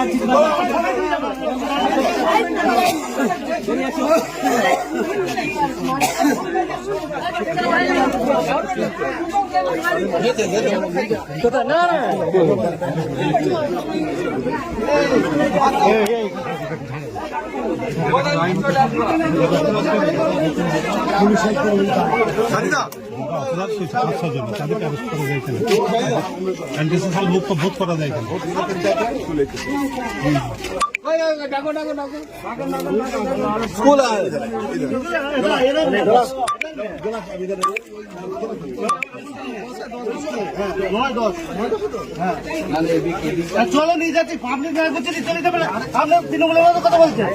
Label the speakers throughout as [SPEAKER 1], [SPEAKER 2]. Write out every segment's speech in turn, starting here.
[SPEAKER 1] অপরাধ
[SPEAKER 2] চলো নিয়ে যাচ্ছি পাবলিক তৃণমূলের কথা বলছেন।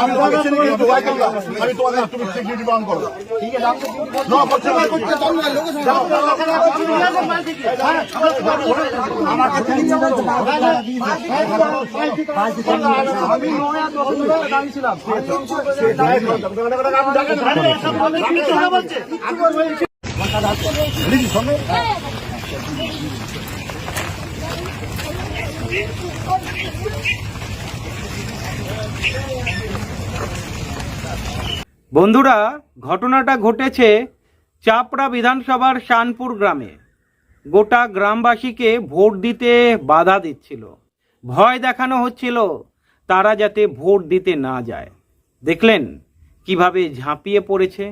[SPEAKER 2] আমি
[SPEAKER 3] তোমাকে তুমি সিকিউরিটি পালন করো ঠিক আছে
[SPEAKER 2] আমি নয় দশে দাঁড়িয়েছিলাম
[SPEAKER 4] বন্ধুরা, ঘটনাটা ঘটেছে চাপড়া বিধানসভার শানপুর গ্রামে। গোটা গ্রামবাসীকে ভোট দিতে বাধা দিচ্ছিল। ভয় দেখানো হচ্ছিল তারা যাতে ভোট দিতে না যায়। দেখলেন কীভাবে ঝাঁপিয়ে পড়েছে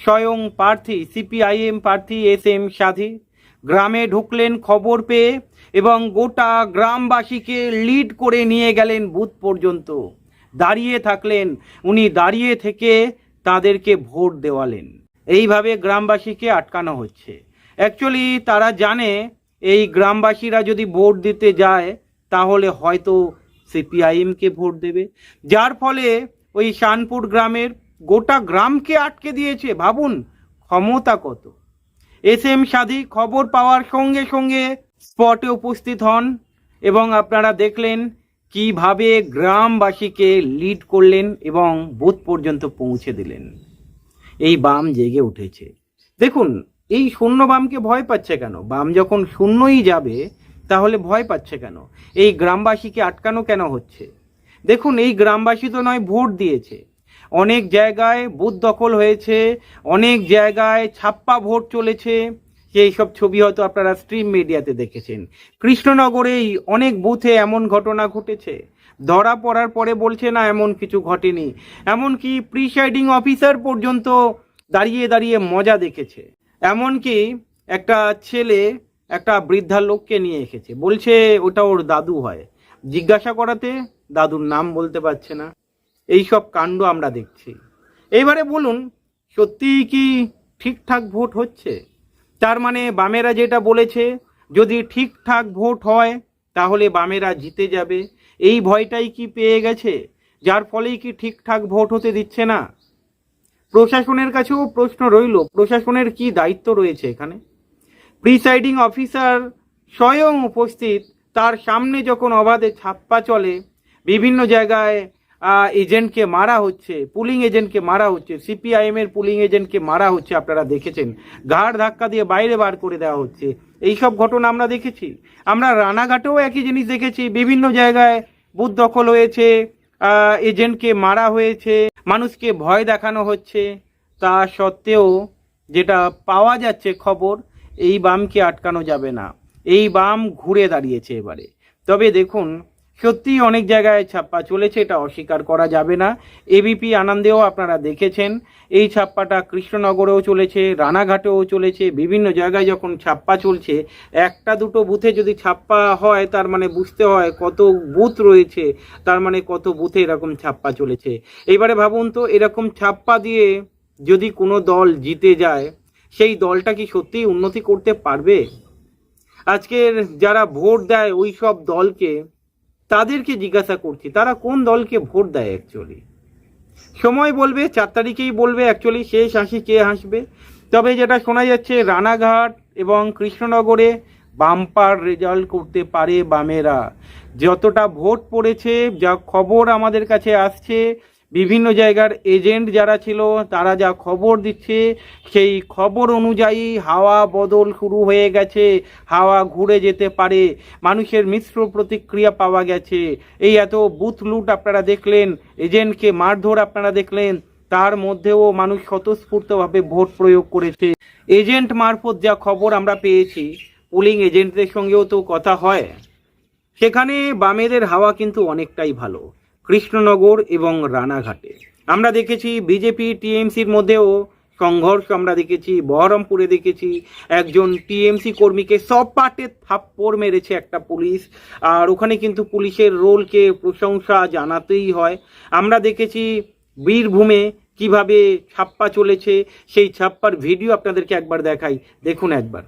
[SPEAKER 4] স্বয়ং প্রার্থী, সিপিআইএম প্রার্থী এস এম সাধী। গ্রামে ঢুকলেন খবর পেয়ে এবং গোটা গ্রামবাসীকে লিড করে নিয়ে গেলেন বুথ পর্যন্ত। দাঁড়িয়ে থাকলেন। উনি দাঁড়িয়ে থেকে তাদেরকে ভোট দেওয়ালেন। এইভাবে গ্রামবাসীকে আটকানো হচ্ছে। অ্যাকচুয়ালি তারা জানে, এই গ্রামবাসীরা যদি ভোট দিতে যায়, তাহলে হয়তো সিপিআইএমকে ভোট দেবে। যার ফলে ওই শানপুর গ্রামের গোটা গ্রামকে আটকে দিয়েছে। ভাবুন, ক্ষমতা কত? এস এম সাধী খবর পাওয়ার সঙ্গে সঙ্গে স্পটে উপস্থিত হন এবং আপনারা দেখলেন কীভাবে গ্রামবাসীকে লিড করলেন এবং বুথ পর্যন্ত পৌঁছে দিলেন? এই বাম জেগে উঠেছে। দেখুন, এই শূন্য বামকে ভয় পাচ্ছে কেন? বাম যখন শূন্যই যাবে, তাহলে ভয় পাচ্ছে কেন? এই গ্রামবাসীকে আটকানো কেন হচ্ছে? দেখুন, এই গ্রামবাসী তো নয়, ভোট দিয়েছে। অনেক জায়গায় বুথ দখল হয়েছে, অনেক জায়গায় ছাপ্পা ভোট চলেছে। সেই সব ছবি হয়তো আপনারা স্ট্রিম মিডিয়াতে দেখেছেন। কৃষ্ণনগরেই অনেক বুথে এমন ঘটনা ঘটেছে। ধরা পড়ার পরে বলছে, না, এমন কিছু ঘটেনি। এমনকি প্রিসাইডিং অফিসার পর্যন্ত দাঁড়িয়ে দাঁড়িয়ে মজা দেখেছে। এমনকি একটা ছেলে একটা বৃদ্ধা লোককে নিয়ে এসেছে। বলছে, ওটা ওর দাদু হয়। জিজ্ঞাসা করাতে দাদুর নাম বলতে পারছে না। এই সব কাণ্ড আমরা দেখছি। এইবারে বলুন, সত্যিই কি ঠিকঠাক ভোট হচ্ছে? তার মানে বামেরা যেটা বলেছে, যদি ঠিকঠাক ভোট হয়, তাহলে বামেরা জিতে যাবে। এই ভয়টাই কি পেয়ে গেছে? যার ফলেই কি ঠিকঠাক ভোট হতে দিচ্ছে না? প্রশাসনের কাছেও প্রশ্ন রইল। প্রশাসনের কি দায়িত্ব রয়েছে এখানে? প্রিসাইডিং অফিসার স্বয়ং উপস্থিত। তার সামনে যখন অবাধে ছাপ্পা চলে, বিভিন্ন জায়গায় এজেন্টকে মারা হচ্ছে, পুলিং এজেন্টকে মারা হচ্ছে সিপিআইএম এর পুলিং এজেন্টকে মারা হচ্ছে, আপনারা দেখেছেন। ঘাড় ধাক্কা দিয়ে বাইরে বার করে দেওয়া হচ্ছে। এই সব ঘটনা আমরা দেখেছি। আমরা রানাঘাটেও একই জিনিস দেখেছি। বিভিন্ন জায়গায় বুথ দখল হয়েছে এজেন্টকে মারা হয়েছে, মানুষকে ভয় দেখানো হচ্ছে। তা সত্ত্বেও যেটা পাওয়া যাচ্ছে খবর, এই বামকে আটকানো যাবে না। এই বাম ঘুরে দাঁড়িয়েছে এবারে। তবে দেখুন সত্যি অনেক জায়গায় ছাপ্পা চলেছে, এটা অস্বীকার করা যাবে না। এবিপি আনন্দেও আপনারা দেখেছেন, এই ছাপ্পাটা কৃষ্ণনগরেও চলেছে, রানাঘাটেও চলেছে, বিভিন্ন জায়গায় যখন ছাপ্পা চলছে, একটা দুটো বুথে যদি ছাপ্পা হয়, তার মানে বুঝতে হয় কত বুথ রয়েছে, তার মানে কত বুথে এরকম ছাপ্পা চলেছে। এইবারে ভাবুন তো, এরকম ছাপ্পা দিয়ে যদি কোনো দল জিতে যায়, সেই দলটা কি সত্যিই উন্নতি করতে পারবে? আজকের যারা ভোট দেয় ওই সব দলকে তাদেরকে জিজ্ঞাসা করছি, তারা কোন দলকে ভোট দেয় অ্যাকচুয়ালি সময় বলবে, চার তারিখেই বলবে অ্যাকচুয়ালি শেষ হাসি, কে হাসবে। তবে যেটা শোনা যাচ্ছে, রানাঘাট এবং কৃষ্ণনগরে বাম্পার রেজাল্ট করতে পারে বামেরা। যতটা ভোট পড়েছে, যা খবর আমাদের কাছে আসছে বিভিন্ন জায়গার এজেন্ট যারা ছিল, তারা যা খবর দিচ্ছে, সেই খবর অনুযায়ী হাওয়া বদল শুরু হয়ে গেছে। হাওয়া ঘুরে যেতে পারে, মানুষের মিশ্র প্রতিক্রিয়া পাওয়া গেছে। এই এত বুথ লুট আপনারা দেখলেন, এজেন্টকে মারধর আপনারা দেখলেন, তার মধ্যেও মানুষ স্বতঃস্ফূর্তভাবে ভোট প্রয়োগ করেছে। এজেন্ট মারফত যা খবর আমরা পেয়েছি, পুলিং এজেন্টদের সঙ্গেও তো কথা হয়। সেখানে বামেদের হাওয়া কিন্তু অনেকটাই ভালো। কৃষ্ণনগর এবং রানাঘাটে। আমরা দেখেছি বিজেপি, টিএমসির মধ্যেও সংঘর্ষ আমরা দেখেছি, বহরমপুরে দেখেছি, একজন টিএমসি কর্মীকে সব পাটে থাপ্পড় মেরেছে একটা পুলিশ, আর ওখানে কিন্তু পুলিশের রোলকে প্রশংসা জানাতেই হয়। আমরা দেখেছি বীরভূমে কীভাবে ছাপ্পা চলেছে, সেই ছাপ্পার ভিডিও আপনাদেরকে একবার দেখাই। দেখুন একবার।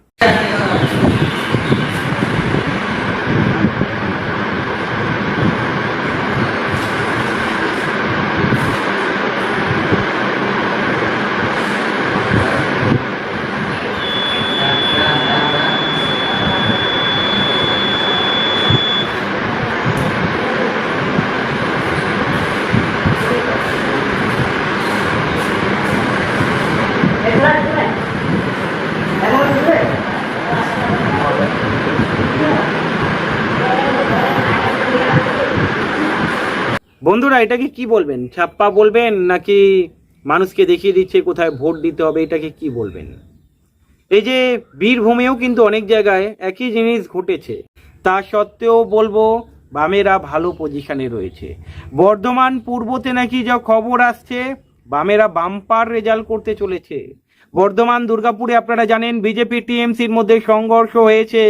[SPEAKER 4] বন্ধুরা, এটাকে কি বলবেন? ছাপ্পা বলবেন নাকি মানুষকে দেখিয়ে দিচ্ছে কোথায় ভোট দিতে হবে, এটাকে কি বলবেন? এই যে বীরভূমেও কিন্তু অনেক জায়গায় একই জিনিস ঘটেছে। তা সত্ত্বেও বলব, বামেরা ভালো পজিশনে রয়েছে। বর্ধমান পূর্বতে নাকি যা খবর আসছে, বামেরা বাম্পার রেজাল্ট করতে চলেছে। বর্ধমান, দুর্গাপুরে আপনারা জানেন, বিজেপি টিএমসির মধ্যে সংঘর্ষ হয়েছে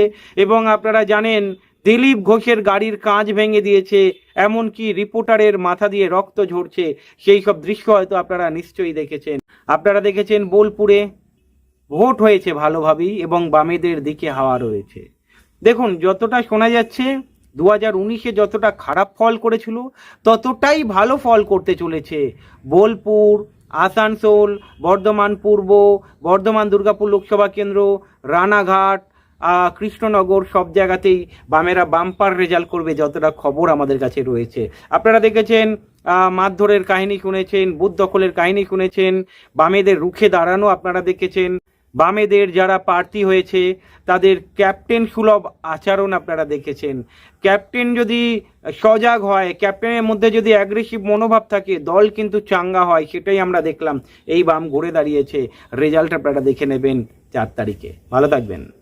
[SPEAKER 4] এবং আপনারা জানেন দিলীপ ঘোষের গাড়ির কাঁচ ভেঙে দিয়েছে, এমনকি রিপোর্টারের মাথা দিয়ে রক্ত ঝরছে, সেই সব দৃশ্য হয়তো আপনারা নিশ্চয়ই দেখেছেন। আপনারা দেখেছেন বোলপুরে ভোট হয়েছে ভালোভাবেই এবং বামেদের দিকে হাওয়া রয়েছে। দেখুন, যতটা শোনা যাচ্ছে দু হাজার উনিশে যতটা খারাপ ফল করেছিল, ততটাই ভালো ফল করতে চলেছে। বোলপুর, আসানসোল, বর্ধমান পূর্ব, বর্ধমান দুর্গাপুর লোকসভা কেন্দ্র, রানাঘাট কৃষ্ণনগর সব জায়গাতেই বামেরা বাম্পার রেজাল্ট করবে যতটা খবর আমাদের কাছে রয়েছে। আপনারা দেখেছেন মারধরের কাহিনী শুনেছেন, বুথ দখলের কাহিনী শুনেছেন, বামেদের রুখে দাঁড়ানো আপনারা দেখেছেন। বামেদের যারা প্রার্থী হয়েছে, তাদের ক্যাপ্টেন সুলভ আচরণ আপনারা দেখেছেন। ক্যাপ্টেন যদি সজাগ হয়, ক্যাপ্টেনের মধ্যে যদি অ্যাগ্রেসিভ মনোভাব থাকে, দল কিন্তু চাঙ্গা হয়, সেটাই আমরা দেখলাম। এই বাম ঘুরে দাঁড়িয়েছে। রেজাল্ট আপনারা দেখে নেবেন চার তারিখে। ভালো থাকবেন।